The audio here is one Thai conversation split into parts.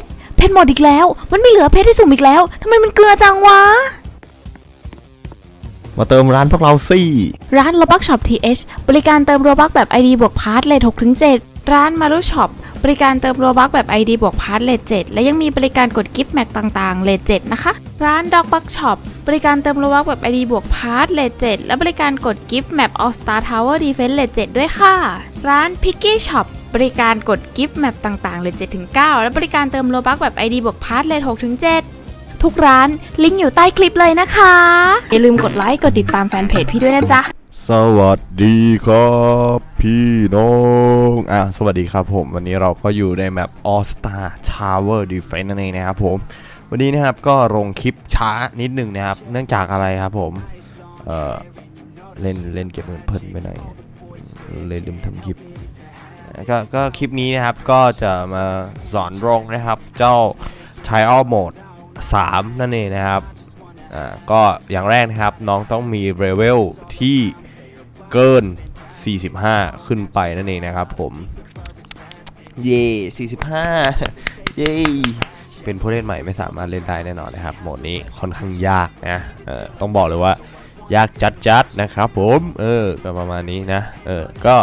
ชร เพชรหมดอีกแล้ว มันไม่เหลือเพชรที่สุ่มอีกแล้วทำไมมันเกลือจังวะ มาเติมร้านพวกเราสิ ร้าน Robux Shop TH บริการเติมโรบักแบบ ID บวกพาร์ทเลท6 ร้าน Maru Shop บริการเติมโรบักแบบ ID บวกพาร์ทเลท7และยังมีบริการกดกิฟต์แม็กต่างๆเลท7นะคะ ร้าน Dog Bug Shop บริการเติมโรบักแบบ ID บวกพาร์ทเลท7และบริการกดกิฟต์แมป All Star Tower Defense เลท7ด้วยค่ะ ร้าน Picky Shop บริการกดกิฟต์แมปต่างๆเลท7ถึง9และบริการเติมโรบักแบบ ID บวกพาร์ทเลท6ถึง7ทุกร้านลิงก์อยู่ใต้คลิปเลยนะคะ อย่าลืมกดไลค์กดติดตามแฟนเพจพี่ด้วยนะจ๊ะ สวัสดีครับพี่น้องอะสวัสดีครับผมวันนี้เราก็อยู่ในแมป All Star Tower Defense นั่นเองนะครับผม วันนี้นะครับก็ลงคลิปช้านิดหนึ่งนะครับ เนื่องจากอะไรครับผมเออเล่นเล่นเก็บเงินเพลินไปหน่อยเลยลืมทำคลิปก็ก็คลิปนี้นะครับก็จะมาสอนลงนะครับ เจ้า Trial Mode 3 นั่นเองนะครับอ่าก็อย่างแรกนะครับน้องต้องมีเลเวลที่ เกิน 45 ขึ้นไปนั่นเองนะครับผม เย่45 เย่เป็นผู้เล่นใหม่ไม่สามารถเล่นได้แน่นอนนะครับ โหมดนี้ค่อนข้างยากนะเออต้องบอกเลยว่ายากจัดๆนะครับผมเออก็ประมาณนี้นะเออก็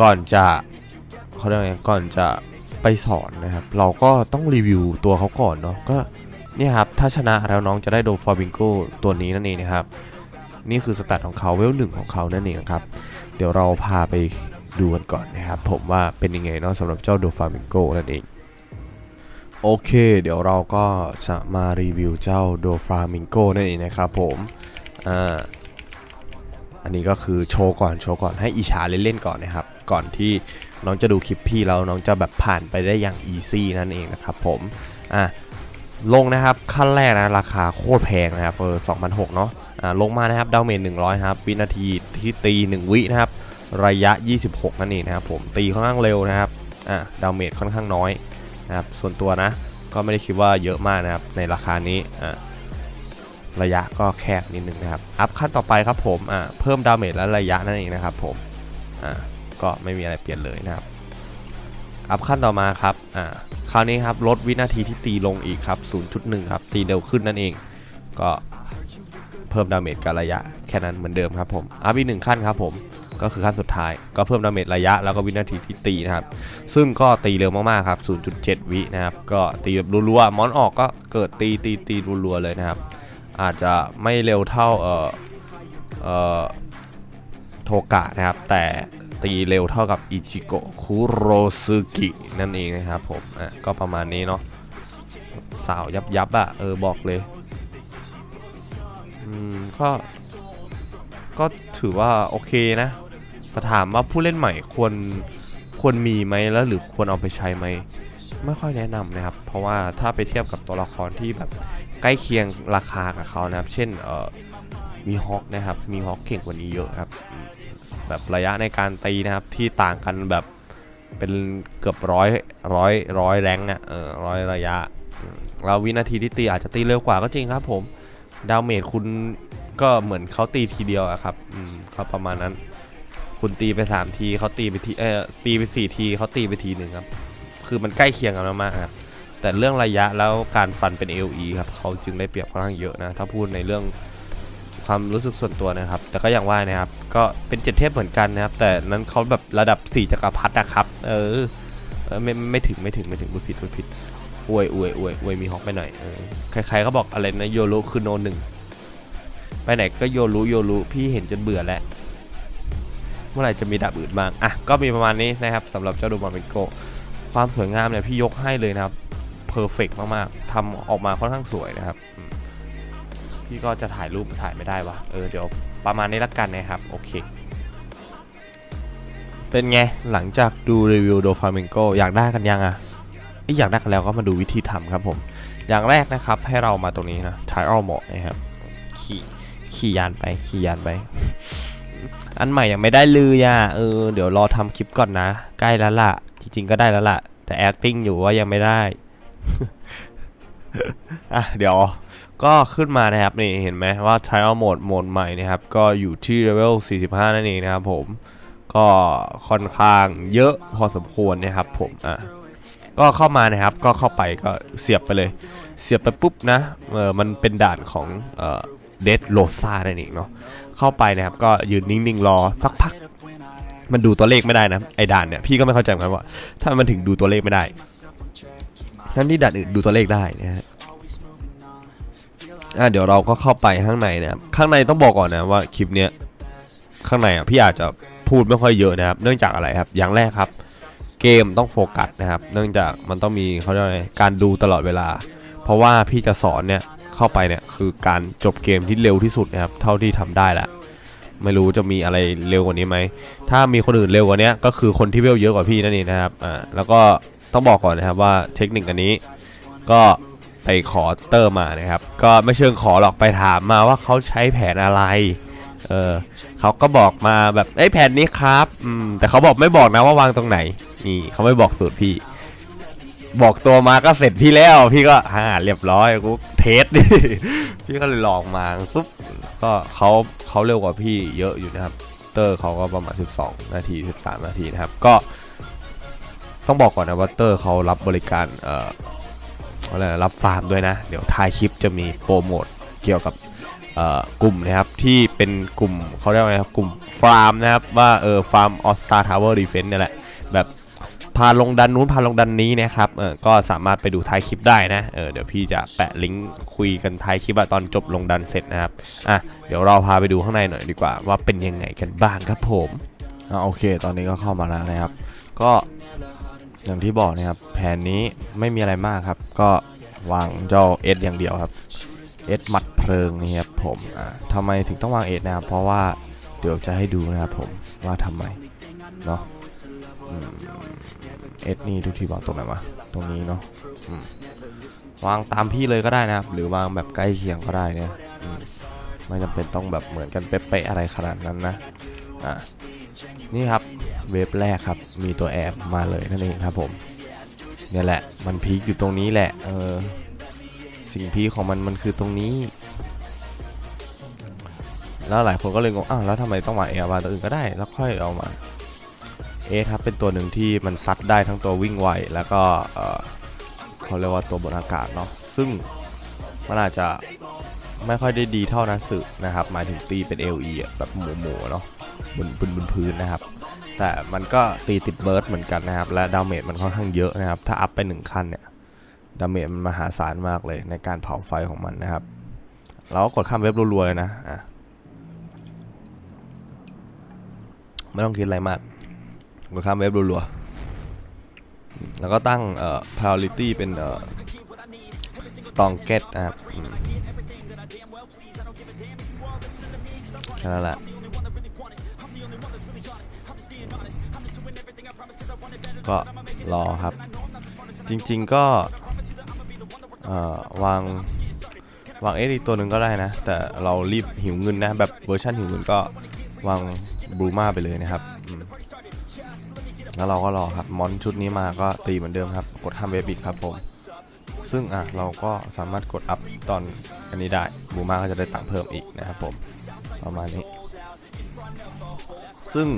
ก่อนจะเขาเรียกว่าไงก่อนจะไปสอนนะครับ เราก็ต้องรีวิวตัวเขาก่อนเนาะก็เนี่ยครับถ้าชนะแล้วน้องจะได้โดฟอร์บิงโกตัวนี้นั่นเองนะครับ นี่คือสแตทของเขาเวลหนึ่งของเขานั่นเองนะครับ เดี๋ยวเราพาไปดูกันก่อนนะครับ ผมว่าเป็นยังไงเนาะสำหรับเจ้าโดฟามิงโกนั่นเอง โอเค เดี๋ยวเราก็จะมารีวิวเจ้าโดฟามิงโกนั่นเองนะครับผม อ่า อันนี้ก็คือโชว์ก่อนโชว์ก่อนให้อิชาเล่นๆก่อนนะครับ ก่อนที่น้องจะดูคลิปพี่แล้วน้องจะแบบผ่านไปได้อย่างอีซี่นั่นเองนะครับผม อะลงนะครับขั้นแรกนะราคาโคตรแพงนะครับเออ2,600เนาะอ่า ลงมานะครับดาวเมจ100ครับวินาทีที่ตี 1 วินะครับระยะ 26 นั่นเองนะครับผมตีค่อนข้างเร็วนะครับอ่าดาวเมจค่อนข้างน้อยนะครับส่วนตัวนะก็ไม่ได้คิดว่าเยอะมากนะครับในราคานี้อ่าระยะก็แคบนิดนึงนะครับอัพขั้นต่อไปครับผมอ่าเพิ่มดาเมจและระยะนั่นเองนะครับผมอ่าก็ไม่มีอะไรเปลี่ยนเลยนะครับอัพขั้นต่อมาครับอ่าคราวนี้ครับลดวินาทีที่ตีลงอีกครับ 0.1 ครับตีเร็วขึ้นนั่นเอง ก็ เพิ่มดาเมจกับระยะแค่นั้นเหมือนเดิมครับผมอัพอีกหนึ่งขั้นครับผมก็คือขั้นสุดท้ายก็เพิ่มดาเมจระยะแล้วก็วินาทีที่ตีนะครับ ซึ่งก็ตีเร็วมากๆครับ 0.7 วินะครับ ก็ตีแบบรัวๆ มอนออกก็เกิดตีตีตีรัวๆเลยนะครับ อาจจะไม่เร็วเท่าเอ่อเอ่อโทกะนะครับ แต่ตีเร็วเท่ากับอิจิโกะคุโรซึกินั่นเองนะครับผมอะก็ประมาณนี้เนาะสาวยับยับอะเออบอกเลย ก็ ก็ถือว่าโอเคนะ แต่ถามว่าผู้เล่นใหม่ควร ควรมีไหมแล้วหรือควรเอาไปใช้ไหม ไม่ค่อยแนะนำนะครับ เพราะว่าถ้าไปเทียบกับตัวละครที่แบบใกล้เคียงราคากับเขานะครับ เช่น เอ่อ มีฮอกนะครับ มีฮอกเก่งกว่านี้เยอะครับ แบบระยะในการตีนะครับที่ต่างกันแบบเป็นเกือบร้อยร้อยร้อยแรงอะ่ะเออร้อยระยะแล้ววินาทีที่ตีอาจจะตีเร็วกว่าก็จริงครับผม ดาวเมจคุณก็เหมือนเขาตีทีเดียวอะครับ อืมก็ประมาณนั้น คุณตีไป 3 ทีเขาตีไปทีเออตีไป 4 ทีเขาตีไปทีหนึ่งครับ คือมันใกล้เคียงกันมากๆครับแต่เรื่องระยะแล้วการฟันเป็น LE ครับเขาจึงได้เปรียบค่อนข้างเยอะนะ ถ้าพูดในเรื่องความรู้สึกส่วนตัวนะครับ แต่ก็อย่างว่านะครับ ก็เป็นเจ็ดเทพเหมือนกันนะครับ แต่นั้นเขาแบบระดับ 4จักรพรรดินะครับ เออเออไม่ไม่ถึงไม่ถึงไม่ถึงพูดผิดพูดผิด อวยอวยอวยอวยมีฮอกไปหน่อยเออใครๆก็บอกอะไรนะโยรุคือโนหนึ่งไปไหนก็โยรุโยรุพี่เห็นจนเบื่อแล้วเมื่อไหร่จะมีดาบอื่นบ้างอะก็มีประมาณนี้นะครับสำหรับเจ้าดูมาเปนโกความสวยงามเนี่ยพี่ยกให้เลยนะครับเพอร์เฟกมากๆทำออกมาค่อนข้างสวยนะครับพี่ก็จะถ่ายรูปถ่ายไม่ได้วะเออเดี๋ยวประมาณนี้ละกันนะครับโอเคเป็นไง หลังจากดูรีวิวโดฟามิงโกอยากได้กันยังอะ เอ้ยอยากได้กันแล้วก็มาดูวิธีทำครับผม อย่างแรกนะครับให้เรามาตรงนี้นะ trial mode นะครับ ขี่ขี่ยานไปขี่ยานไป อันใหม่ยังไม่ได้ลยอะเออเดี๋ยวรอทำคลิปก่อนนะ ใกล้แล้วล่ะ จริงๆก็ได้แล้วล่ะ แต่ acting อยู่ว่ายังไม่ได้อะเดี๋ยวก็ขึ้นมานะครับนี่เห็นไหมว่า Trial Mode โหมดใหม่นะครับ ก็อยู่ที่ level 45 นั่นเองนะครับผม ก็ค่อนข้างเยอะพอสมควรนะครับผมอะ ก็เข้ามานะครับก็เข้าไปก็เสียบไปเลย เสียบไปปุ๊บนะเออมันเป็นด่านของเออเดดโลซานั่นเองเนาะเข้าไปนะครับก็ยืนนิ่งๆรอสักพัก มันดูตัวเลขไม่ได้นะไอ้ด่านเนี่ยพี่ก็ไม่เข้าใจเหมือนกันว่า ถ้ามันถึงดูตัวเลขไม่ได้ทั้งที่ด่านอื่นดูตัวเลขได้นะฮะอะเดี๋ยวเราก็เข้าไปข้างในนะครับข้างในต้องบอกก่อนนะว่าคลิปเนี้ยข้างในอะพี่อาจจะพูดไม่ค่อยเยอะนะครับ เนื่องจากอะไรครับ อย่างแรกครับ เกมต้องโฟกัสนะครับ เนื่องจากมันต้องมีเขาเรียกว่าการดูตลอดเวลา เพราะว่าพี่จะสอนเนี่ยเข้าไปเนี่ยคือการจบเกมที่เร็วที่สุดนะครับเท่าที่ทำได้ละไม่รู้จะมีอะไรเร็วกว่านี้ไหม ถ้ามีคนอื่นเร็วกว่านี้ก็คือคนที่เวลเยอะกว่าพี่นั่นเองนะครับ อ่า แล้วก็ต้องบอกก่อนนะครับว่าเทคนิคอันนี้ก็ไปขอเตอร์มานะครับ ก็ไม่เชิงขอหรอกไปถามมาว่าเขาใช้แผนอะไร เออเขาก็บอกมาแบบเอ้แผนนี้ครับ อืม แต่เขาบอกไม่บอกนะว่าวางตรงไหน นี่เขาไม่บอกสูตรพี่ บอกตัวมาก็เสร็จพี่แล้ว พี่ก็ฮ่าเรียบร้อยกูเทสดิพี่ก็เลยลองมาปุ๊บก็เขาเขาเร็วกว่าพี่เยอะอยู่นะครับ เตอร์เขาก็ประมาณ 12 นาที 13 นาทีนะครับ ก็ต้องบอกก่อนนะว่าเตอร์เขารับบริการเอ่ออะไรรับฟาร์มด้วยนะ เดี๋ยวท้ายคลิปจะมีโปรโมทเกี่ยวกับกลุ่มนะครับที่เป็นกลุ่มเขาเรียกว่าไงครับกลุ่มฟาร์มนะครับว่าเออฟาร์มออสตาทาวเวอร์ดีเฟนต์เนี่ยแหละาลงดันนู้นพาลงดันนี้นะครับเออก็สามารถไปดูท้ายคลิปได้นะเออเดี๋ยวพี่จะแปะลิงก์คุยกันท้ายคลิปอะตอนจบลงดันเสร็จนะครับอะเดี๋ยวเราพาไปดูข้างในหน่อยดีกว่า ว่าเป็นยังไงกันบ้างครับผมอ่าโอเค ตอนนี้ก็เข้ามาแล้วนะครับ ก็อย่างที่บอกนะครับ แผนนี้ไม่มีอะไรมากครับ ก็วางเจ้าเอสอย่างเดียวครับเอสหมัดเพลิงนี่ครับผมอ่าทำไมถึงต้องวางเอสนะครับเพราะว่าเดี๋ยวจะให้ดูนะครับผมว่าทำไมเนาะ เอสนี่ทุกทีวางตรงไหนวะตรงนี้เนาะวางตามพี่เลยก็ได้นะครับ หรือวางแบบใกล้เคียงก็ได้เนี่ยไม่จำเป็นต้องแบบเหมือนกันเป๊ะๆอะไรขนาดนั้นนะอะนี่ครับเว็บแรกครับ มีตัวแอบมาเลยนั่นเองครับผมเนี่ยแหละมันพีคอยู่ตรงนี้แหละเออสิ่งพีคของมันมันคือตรงนี้ แล้วหลายคนก็เลยงงอ้าวแล้วทำไมต้องมาเอวาตัวอื่นก็ได้ แล้วค่อยเอามา เอครับเป็นตัวหนึ่งที่มันซัดได้ทั้งตัววิ่งไวแล้วก็เออเขาเรียกว่าตัวบนอากาศเนาะซึ่งมันอาจจะไม่ค่อยได้ดีเท่านัสึนะครับหมายถึงตีเป็น LE อะแบบหมูหมูเนาะบนบนบนพื้นนะครับ แต่มันก็ตีติดเบิร์ดเหมือนกันนะครับ และดาเมจมันค่อนข้างเยอะนะครับ ถ้าอัพไปหนึ่งขั้นเนี่ยดาเมจมันมหาศาลมากเลยในการเผาไฟของมันนะครับ เราก็กดข้ามเว็บรัวๆเลยนะอะไม่ต้องคิดอะไรมาก กดข้ามเว็บรัวๆแล้วก็ตั้งเอ่อ priority เป็นเอ่อ strongest นะครับแค่นั้นแหละก็รอครับ จริง ๆ ก็วางวางเอสอีกตัวหนึ่งก็ได้นะ แต่เรารีบหิวเงินนะ แบบเวอร์ชันหิวเงินก็วางบลูมาไปเลยนะครับ แล้วเราก็รอครับมอนชุดนี้มาก็ตีเหมือนเดิมครับ กดข้ามเว็บอีกครับผม ซึ่งอะเราก็สามารถกดอัพตอนอันนี้ได้บูมาก็จะได้ตังค์เพิ่มอีกนะครับผม ประมาณนี้ ซึ่ง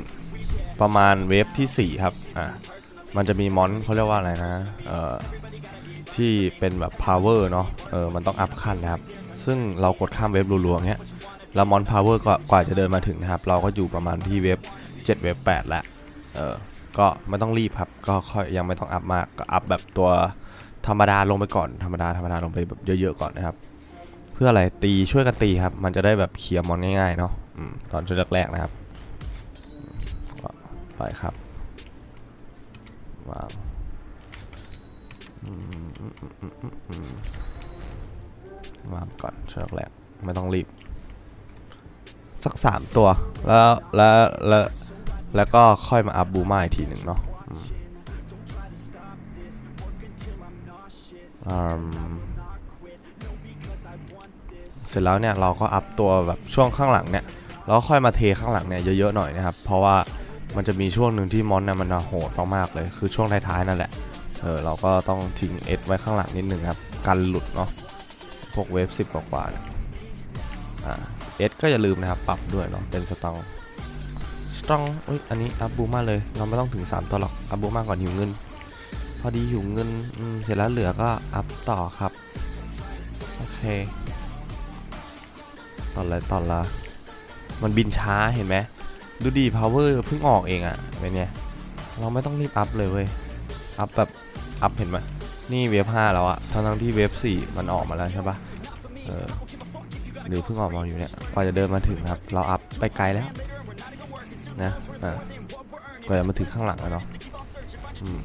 ประมาณเวฟที่ 4 ครับ อะ มันจะมีมอนเขาเรียกว่าอะไรนะ เอ่อ ที่เป็นแบบ power เนาะ เออ มันต้องอัพขั้นนะครับ ซึ่งเรากดข้ามเวฟรัวๆเงี้ย แล้วมอน power ก็กว่าจะเดินมาถึงนะครับ เราก็อยู่ประมาณที่เวฟ7เวฟ8แล้ว เออ ก็ไม่ต้องรีบครับ ก็ค่อยยังไม่ต้องอัพมากก็อัพแบบตัวธรรมดาลงไปก่อนธรรมดาธรรมดาลงไปแบบเยอะๆก่อนนะครับ เพื่ออะไรตีช่วยกันตีครับ มันจะได้แบบเคลียร์มอนง่ายๆเนาะอตอนช่วงแรกๆนะครับไปครับวางวางก่อนช่วงแรกไม่ต้องรีบ สักสามตัว แล้วแล้วแล้ว แล้วก็ค่อยมาอัพบูมาอีกทีหนึ่งเนาะเสร็จแล้วเนี่ยเราก็อัพตัวแบบช่วงข้างหลังเนี่ยเราก็ค่อยมาเทข้างหลังเนี่ยเยอะๆหน่อยนะครับ เพราะว่ามันจะมีช่วงหนึ่งที่มอนเนี่ยมันโหดมากๆเลยคือช่วงท้ายๆนั่นแหละเออเราก็ต้องทิ้งเอสไว้ข้างหลังนิดนึงครับกันหลุดเนาะพวกเวฟสิบกว่าๆเนี่ยเอสก็อย่าลืมนะครับปรับด้วยเนาะเป็นสตองส ตองอุ้ยอันนี้อัพบูมาเลย เราไม่ต้องถึง 3 ตัวหรอกอัพบูมาก่อนหิวเงิน พอดีอยู่เงินเสร็จแล้วเหลือก็อัพต่อครับ โอเคตอนละตอนละมันบินช้าเห็นไหมดูดี power เพิ่งออกเองอะเป็นไงเราไม่ต้องรีบอัพเลยเว้ย อัพแบบ อัพเห็นไหมนี่เวฟ5แล้วอะทั้งทั้งที่เวฟ4มันออกมาแล้วใช่ปะเออหรือเพิ่งออกมาอยู่เนี่ยกว่าจะเดินมาถึงครับ เราอัพไปไกลแล้ว นะ อ่ากว่าจะมาถึงข้างหลังแล้วเนาะอืม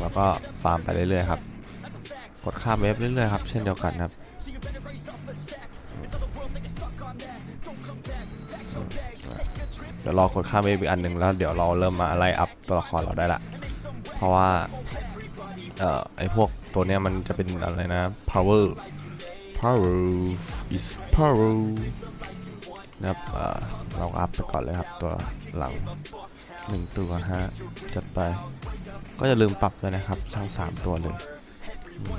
แล้วก็ฟาร์มไปเรื่อยๆครับ กดข้ามเวฟเรื่อยๆครับ เช่นเดียวกันครับเดี๋ยวรอกดข้ามเวฟอีกอันหนึ่งแล้วเดี๋ยวเราเริ่มมาไล่อัพตัวละครเราได้ละ เพราะว่า เอ่อ ไอพวกตัวเนี้ยมันจะเป็นอะไรนะ power power is power นะครับเราอัพไปก่อนเลยครับตัวหลังหนึ่งตัวฮะจัดไป ก็อย่าลืมปรับด้วยนะครับทั้งสามตัวเลย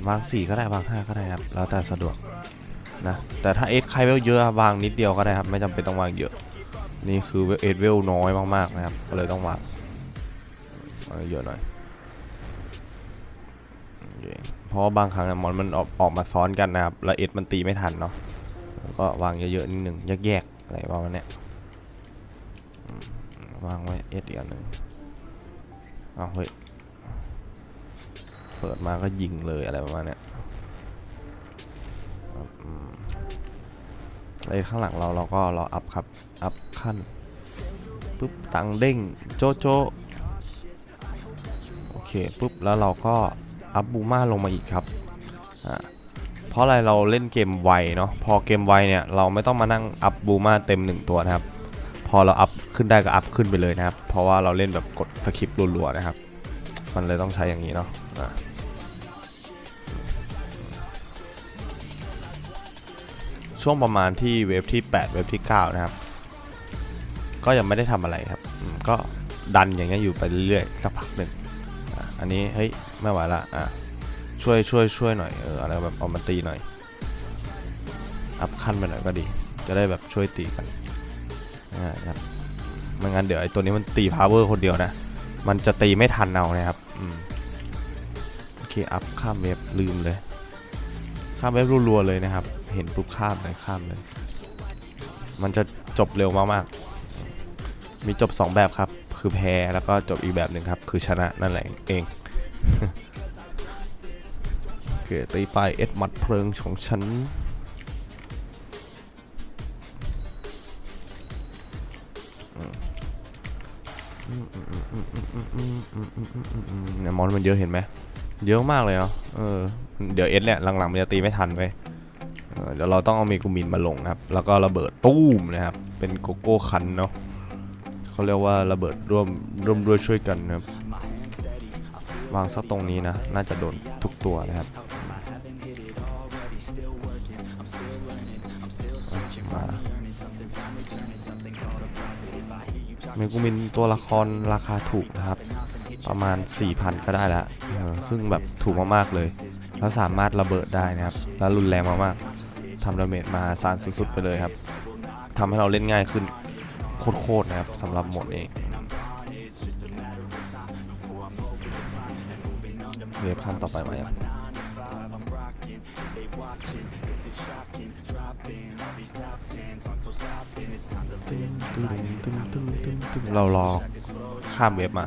วางสี่ก็ได้วางห้าก็ได้ครับแล้วแต่สะดวกนะแต่ถ้าเอสใครเวลเยอะวางนิดเดียวก็ได้ครับไม่จำเป็นต้องวางเยอะ นี่คือเอสเวลน้อยมากๆนะครับก็เลยต้องวางเยอะหน่อยเพราะบางครั้งมอนมันออกออกมาซ้อนกันนะครับแล้วเอสมันตีไม่ทันเนาะก็วางเยอะๆนิดหนึ่งแยกๆ อะไรประมาณเนี้ยวางไว้เอสอีกอันหนึ่งอ้าวเฮ้ย เปิดมาก็ยิงเลยอะไรประมาณเนี้ยไอ้ข้างหลังเราเราก็เราอัพครับ อัพขั้นปุ๊บตังเด้งโจโจโอเคปุ๊บแล้วเราก็อัพบูมาลงมาอีกครับอ่า เพราะอะไรเราเล่นเกมไวเนาะพอเกมไวเนี่ยเราไม่ต้องมานั่งอัพบูมาเต็มหนึ่งตัวนะครับ พอเราอัพขึ้นได้ก็อัพขึ้นไปเลยนะครับ เพราะว่าเราเล่นแบบกดสคริปต์รัวๆนะครับ มันเลยต้องใช้อย่างนี้เนาะช่วงประมาณที่เวฟที่ 8 เวฟที่ 9 นะครับ ก็ยังไม่ได้ทำอะไรครับ ก็ดันอย่างเงี้ยอยู่ไปเรื่อยๆสักพักหนึ่งอันนี้เฮ้ยไม่ไหวละอะ ช่วยช่วยช่วยหน่อยเอออะไรแบบเอามาตีหน่อยอัพขั้นไปหน่อยก็ดี จะได้แบบช่วยตีกันอ่าครับไม่งั้นเดี๋ยวไอ้ตัวนี้มันตีพาวเวอร์คนเดียวนะ มันจะตีไม่ทันเอานะครับอืมโอเคอัพข้ามเว็บลืมเลย ข้ามเว็บรัวๆเลยนะครับ เห็นปุ๊บข้ามเลยข้ามเลย มันจะจบเร็วมากๆ มีจบ 2 แบบครับ คือแพ้แล้วก็จบอีกแบบหนึ่งครับ คือชนะนั่นแหละเอง เคตีไปเอ็ดหมัดเพลิงของฉันเนี่ยมอนมันเยอะเห็นไหมเยอะมากเลยเนาะเออเดี๋ยวเอสเนี่ยหลังๆมันจะตีไม่ทันไปเดี๋ยวเราต้องเอาเมกูมินมาลงครับ แล้วก็ระเบิดตู้มนะครับ เป็นโกโก้คันเนาะเขาเรียกว่าระเบิดร่วมร่วมด้วยช่วยกันนะครับ วางสักตรงนี้นะ น่าจะโดนทุกตัวนะครับ มาละเมกูมินตัวละครราคาถูกนะครับ ประมาณ 4,000 ก็ได้แล้วซึ่งแบบถูกมากๆเลย แล้วสามารถระเบิดได้นะครับ แล้วรุนแรงมากๆทำดาเมจมาสารสุดๆไปเลยครับทำให้เราเล่นง่ายขึ้นโคตรๆนะครับสำหรับหมดนี้เวฟขั้นต่อไปมายัง เรารอข้ามเวฟมา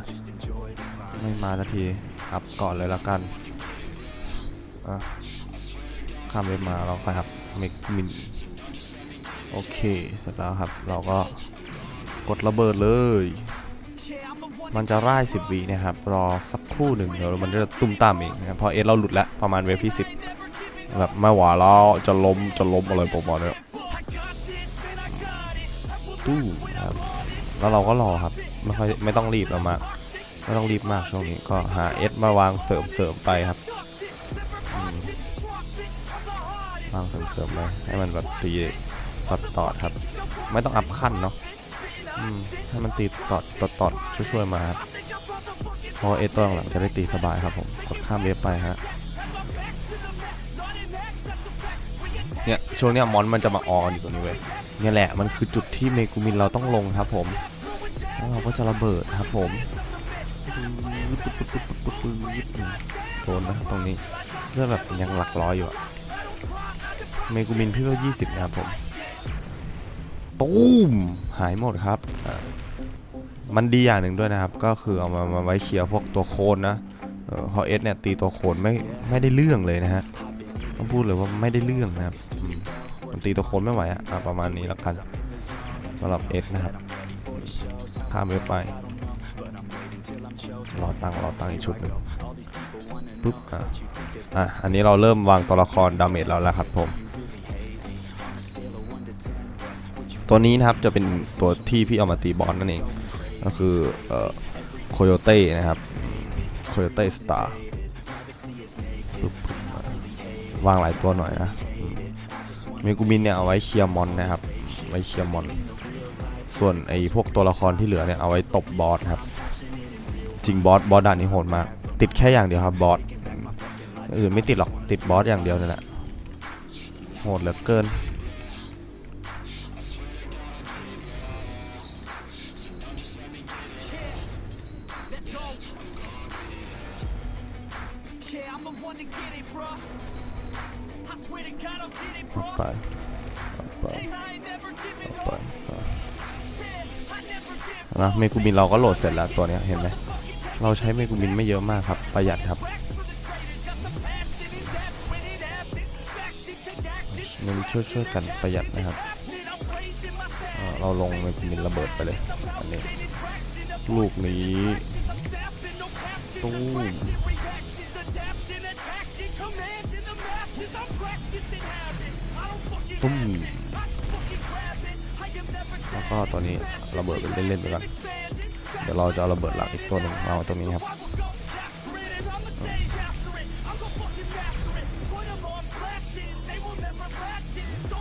ไม่มาสักทีอัพก่อนเลยละกันข้ามเว็บมาเราก็ครับเมกมินโอเคเสร็จแล้วครับ เราก็กดระเบิดเลย มันจะร่าย 10วินะครับ รอสักครู่หนึ่งเดี๋ยวมันจะตุ้มตามเองนะพอเอสเราหลุดแล้วประมาณเวฟที่ 10 แบบไม่หวแล้วจะล้มจะล้มอะไรประมาณเนี้ย ตู้ครับแล้วเราก็รอครับไม่ค่อยไม่ต้องรีบเรามากไม่ต้องรีบมากช่วงนี้ก็หาเอสมาวางเสริมเสริมไปครับวางเสริมเสริมไปให้มันแบบตีตอดตอดครับ ไม่ต้องอัพขั้นเนาะให้มันตีตอดตอดตอดช่วยๆมาครับพราะเอสตัวหลังๆจะได้ตีสบายครับผมกดข้ามเวฟไปฮะเนี่ยช่วงเนี้ยมอนมันจะมาออนอยู่ตรงนี้เว้ย นี่ยแหละมันคือจุดที่เมกูมินเราต้องลงครับผมแล้วเราก็จะระเบิดครับผมปื๊ดปื๊ดปื๊ดปื๊ดปื๊ดโดนนะตรงนี้เลือดแบบยังหลักร้อยอยู่อะเมกูมินพี่ก็ยี่สิบนะครับผมตูมหายหมดครับ มันดีอย่างหนึ่งด้วยนะครับ ก็คือเอามามาไว้เคลียร์พวกตัวโคนนะเออพอเอสเนี่ยตีตัวโคนไม่ไม่ได้เรื่องเลยนะฮะต้องพูดเลยว่าไม่ได้เรื่องนะครับ ตีตัวคนไม่ไหวอะอะประมาณนี้แล้วกันสำหรับเอสนะครับข้ามเว็บไปรอตั้งรอตั้งอีกชุดหนึ่งปุ๊บอะอะอันนี้เราเริ่มวางตัวละครดาเมจแล้วแล้วครับผม ตัวนี้นะครับจะเป็นตัวที่พี่เอามาตีบอสนั่นเอง ก็คือเอ่อโคโยเต้นะครับโคโยเต้สตาร์วางหลายตัวหน่อยนะ เมกูมินเนี่ยเอาไว้เคลียร์มอนนะครับ ไว้เคลียร์มอน ส่วนไอ้พวกตัวละครที่เหลือเนี่ยเอาไว้ตบบอสครับ จริงบอสบอสด่านนี้โหดมาก ติดแค่อย่างเดียวครับบอสอื่นไม่ติดหรอกติดบอสอย่างเดียวนั่นแหละโหดเหลือเกิน นะเมกูมินเราก็โหลดเสร็จแล้วตัวนี้เห็นไหมเราใช้เมกูมินไม่เยอะมากครับประหยัดครับมันช่วยช่วยๆกันประหยัดนะครับเเราลงเมกูมินระเบิดไปเลยอันนี้ลูกนี้ตู้ตุ้ม แล้วก็ตัวนี้ระเบิดไปเล่นๆไปก่อนเดี๋ยวเราจะเอาระเบิดหลักอีกตัวหนึ่งเอาตรงนี้ครับ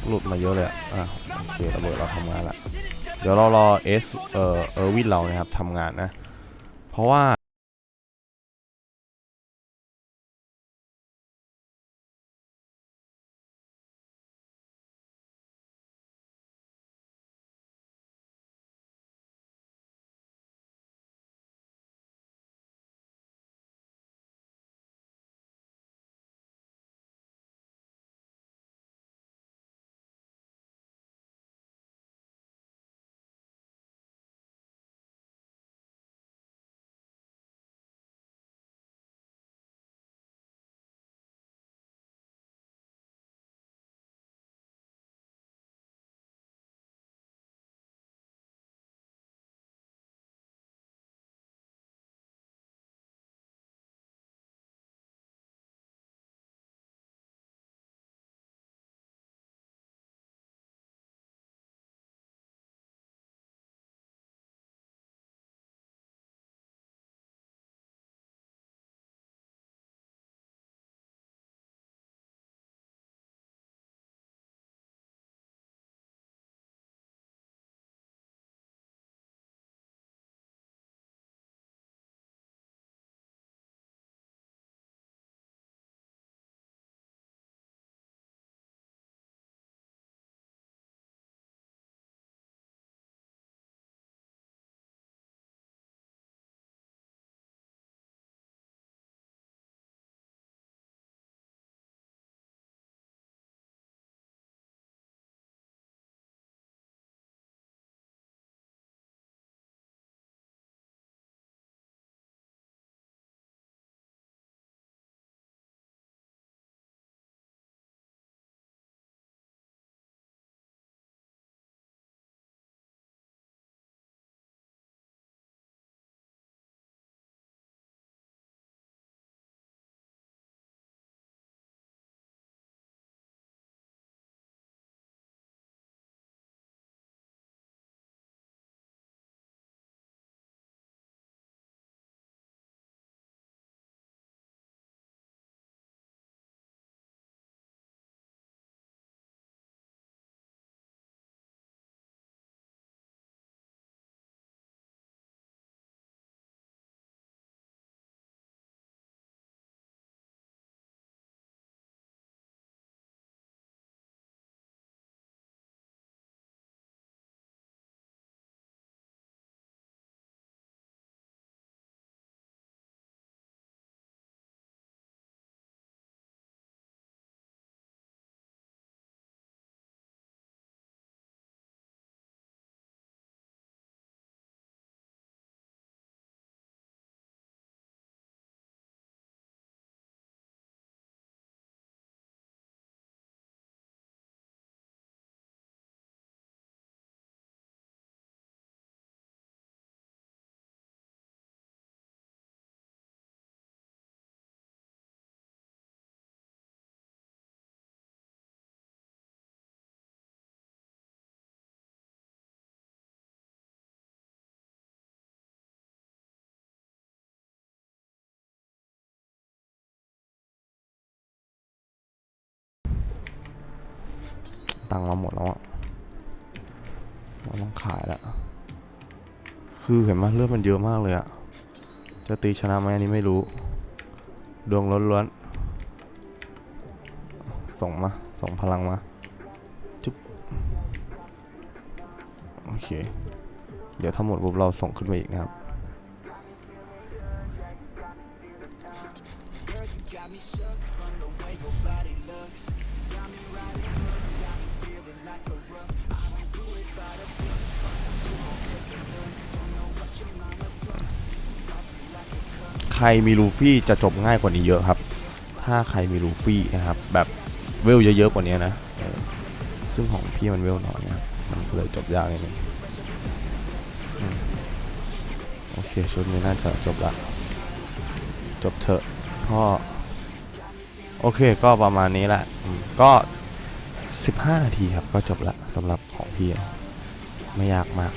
หลุดมาเยอะเลยอะอะโอเคระเบิดเราทำงานละเดี๋ยวเรารอเอสเอ่อเออร์วินเรานะครับทำงานนะ เพราะว่า ตังค์มาหมดแล้วอะเราต้องขายแล้วคือเห็นไหมเลือดมันเยอะมากเลยอะจะตีชนะไหมอันนี้ไม่รู้ ดวงล้วนๆส่งมาส่งพลังมาจุ๊บโอเค เดี๋ยวทั้งหมดปุ๊บเราส่งขึ้นมาอีกนะครับ รมีลูฟี่จะจบง่ายกว่านี้เยอะครับ ถ้าใครมีลูฟี่นะครับแบบเวลเยอะๆกว่านี้นะ ซึ่งของพี่มันเวลน้อยนะมันเลยจบยากนิดนึงโอเคชุดนี้น่าจะจบละจบเถอะพ่อโอเคก็ประมาณนี้แหละก็ 15 นาทีครับก็จบละสำหรับของพี่ไม่ยากมาก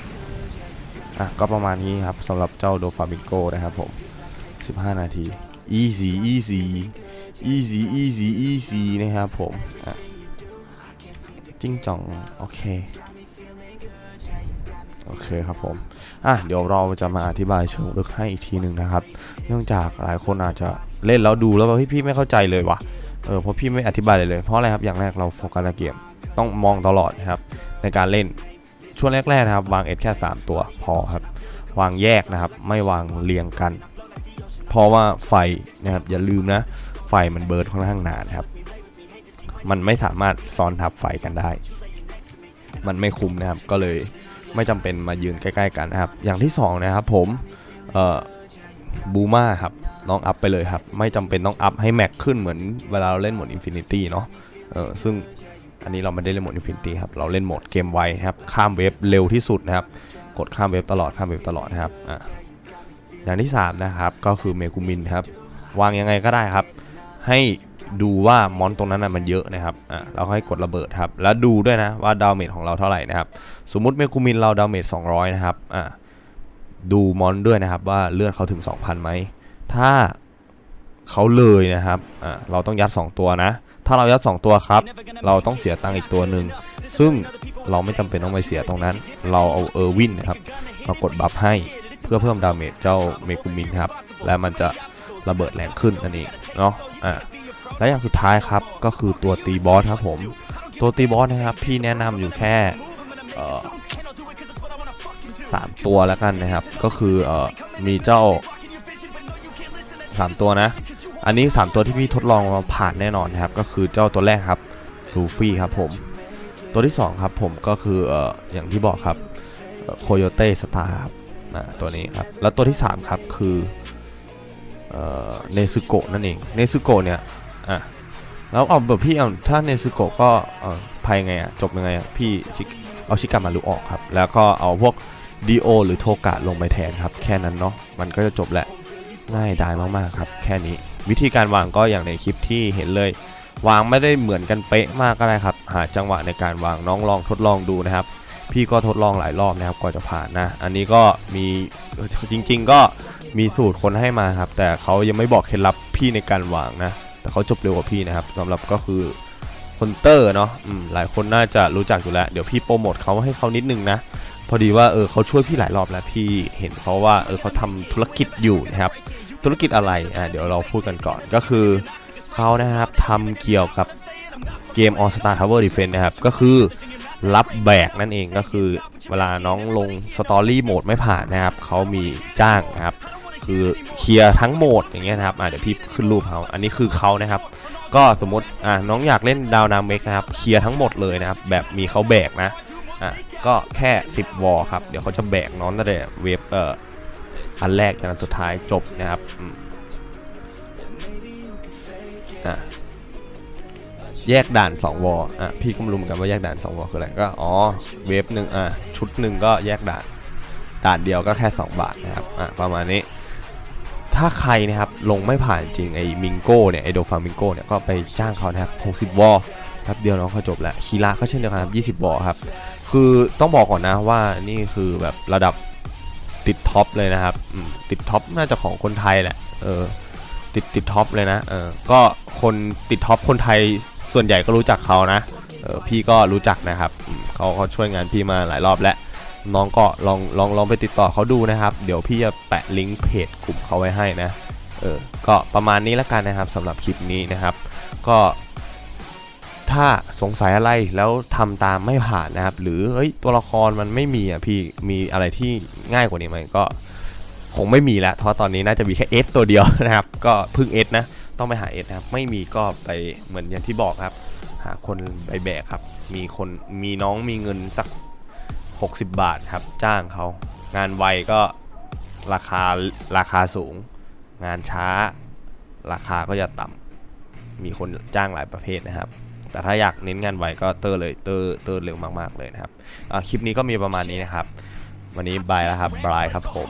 อะก็ประมาณนี้ครับสำหรับเจ้าโดฟามิโกนะครับผม 15 นาที easy easy easy easy easy นะครับผมอะจิ้งจ่อง โอเค โอเคครับผม อะ เดี๋ยวเราจะมาอธิบายเชิงลึกให้อีกทีหนึ่งนะครับ เนื่องจากหลายคนอาจจะเล่นแล้วดูแล้วแบบเฮ้ยพี่ไม่เข้าใจเลยว่ะ เออเพราะพี่ไม่อธิบายเลยเลย เพราะอะไรครับ อย่างแรกเราโฟกัสเกม ต้องมองตลอดนะครับ ในการเล่น ช่วงแรกๆนะครับ วางเอสแค่ 3 ตัวพอครับ วางแยกนะครับ ไม่วางเรียงกัน เพราะว่าไฟนะครับอย่าลืมนะ ไฟมันเบิร์ดค่อนข้างนานครับ มันไม่สามารถซ้อนทับไฟกันได้ มันไม่คุ้มนะครับ ก็เลยไม่จำเป็นมายืนใกล้ ๆ กันนะครับ อย่างที่สองนะครับผมเอ่อบูมาครับน้องอัพไปเลยครับ ไม่จำเป็นต้องอัพให้แม็กขึ้นเหมือนเวลาเราเล่นโหมดอินฟินิตี้เนาะเออซึ่งอันนี้เราไม่ได้เล่นโหมดอินฟินิตี้ครับเราเล่นโหมดเกมไวครับข้ามเวฟเร็วที่สุดนะครับ กดข้ามเวฟตลอดข้ามเวฟตลอดนะครับอะ อย่างที่ 3 นะครับก็คือเมกุมินครับวางยังไงก็ได้ครับ ให้ดูว่ามอนตรงนั้นนะมันเยอะนะครับอะเราให้กดระเบิดครับ แล้วดูด้วยนะว่าดาเมจของเราเท่าไหร่นะครับ สมมุติเมกุมินเราดาเมจ200 นะครับอะดูมอนด้วยนะครับว่าเลือดเขาถึง 2,000ไหมถ้าเขาเลยนะครับอะเราต้องยัด 2 ตัวนะ ถ้าเรายัด 2 ตัวครับ เราต้องเสียตังค์อีกตัวหนึ่ง ซึ่งเราไม่จำเป็นต้องไปเสียตรงนั้น เราเอาเออร์วินนะครับมากดบัฟให้ พื่อเพิ่มดาเมจเจ้าเมกุมินครับ และมันจะระเบิดแรงขึ้นนั่นเองเนาะอะและอย่างสุดท้ายครับก็คือตัวตีบอสครับผม ตัวตีบอสนะครับพี่แนะนำอยู่แค่เอ่อสามตัวแล้วกันนะครับ ก็คือเอ่อมีเจ้าสามตัวนะ อันนี้ 3 ตัวที่พี่ทดลองมาผ่านแน่นอนนะครับ ก็คือเจ้าตัวแรกครับลูฟี่ครับผม ตัวที่ 2 ครับผมก็คือเอ่ออย่างที่บอกครับโคโยเต้สตาร์ครับ นะตัวนี้ครับ แล้วตัวที่ 3 ครับ คือเนซึโกะนั่นเอง เนซึโกะเนี่ย อะ แล้วเอาแบบพี่เอาถ้าเนซึโกะก็เอ่อภายไงอะ จบยังไงอะ พี่ชิเอาชิกามารุออกครับ แล้วก็เอาพวกดีโอหรือโทกะลงไปแทนครับ แค่นั้นเนาะ มันก็จะจบแหละ ง่ายดายมากๆครับ แค่นี้ วิธีการวางก็อย่างในคลิปที่เห็นเลย วางไม่ได้เหมือนกันเป๊ะมากก็ได้ครับ หาจังหวะในการวางน้องลองทดลองดูนะครับ พี่ก็ทดลองหลายรอบนะครับกว่าจะผ่านนะ อันนี้ก็มีจริง ๆ ก็มีสูตรคนให้มาครับ แต่เขายังไม่บอกเคล็ดลับพี่ในการวางนะ แต่เขาจบเร็วกว่าพี่นะครับสำหรับก็คือคนเตอร์เนาะหลายคนน่าจะรู้จักอยู่แล้ว เดี๋ยวพี่โปรโมทเขาให้เขานิดนึงนะ พอดีว่าเออเขาช่วยพี่หลายรอบแล้วพี่เห็นเขาว่าเออเขาทำธุรกิจอยู่นะครับ ธุรกิจอะไรอ่าเดี๋ยวเราพูดกันก่อนก็คือเขานะครับทำเกี่ยวกับเกม All Star Tower Defense นะครับ ก็คือ รับแบกนั่นเองก็คือเวลาน้องลงสตอรี่โหมดไม่ผ่านนะครับเขามีจ้างนะครับ คือเคลียร์ทั้งโหมดอย่างเงี้ยนะครับเดี๋ยวพี่ขึ้นรูปเขาอันนี้คือเขานะครับ ก็สมมติอะน้องอยากเล่นดาวนาเมกนะครับเคลียร์ทั้งหมดเลยนะครับ แบบมีเขาแบกนะอะก็แค่ 10 วอลครับ เดี๋ยวเขาจะแบกน้องตั้งแต่เวฟเอ่ออันแรกจนอันสุดท้ายจบนะครับอะ แยกด่าน 2 วอลอะพี่ก็ไม่รู้เหมือนกันว่าแยกด่าน 2 วอลคืออะไรก็อ๋อเวฟหนึ่งอะชุดหนึ่งก็แยกด่านด่านเดียวก็แค่ 2 บาทนะครับอะประมาณนี้ถ้าใครนะครับลงไม่ผ่านจริงไอ้มิงโก้เนี่ยไอโดฟามิงโก้เนี่ยก็ไปจ้างเขานะครับ60 วอลครับเดียวน้องเขาจบแล้วคีระก็เช่นเดียวกันครับ20 วอลครับคือต้องบอกก่อนนะว่านี่คือแบบระดับติดท็อปเลยนะครับติดท็อปน่าจะของคนไทยแหละเออติดติดท็อปเลยนะเออก็คนติดท็อปคนไทย ส่วนใหญ่ก็รู้จักเขานะเออพี่ก็รู้จักนะครับเขาเขาช่วยงานพี่มาหลายรอบแล้วน้องก็ลองลองลองไปติดต่อเขาดูนะครับ เดี๋ยวพี่จะแปะลิงก์เพจกลุ่มเขาไว้ให้นะเออก็ประมาณนี้แล้วกันนะครับสำหรับคลิปนี้นะครับ ก็ ถ้าสงสัยอะไรแล้วทำตามไม่ผ่านนะครับ หรือเฮ้ยตัวละครมันไม่มีอะพี่มีอะไรที่ง่ายกว่านี้ไหมก็คงไม่มีแล้วเพราะตอนนี้น่าจะมีแค่ S ตัวเดียวนะครับ ก็พึ่ง S นะ ต้องไปหา S นะครับ ไม่มีก็ไปเหมือนอย่างที่บอกครับ หาคนไปแบกครับ มีคนมีน้องมีเงินสัก 60 บาทครับ จ้างเขางานไวก็ราคาราคาสูง งานช้า ราคาก็จะต่ำมีคนจ้างหลายประเภทนะครับ แต่ถ้าอยากเน้นงานไวก็เตอร์เลยเตอร์เตอร์เร็วมากๆเลยนะครับคลิปนี้ก็มีประมาณนี้นะครับ วันนี้บายแล้วครับบายครับผม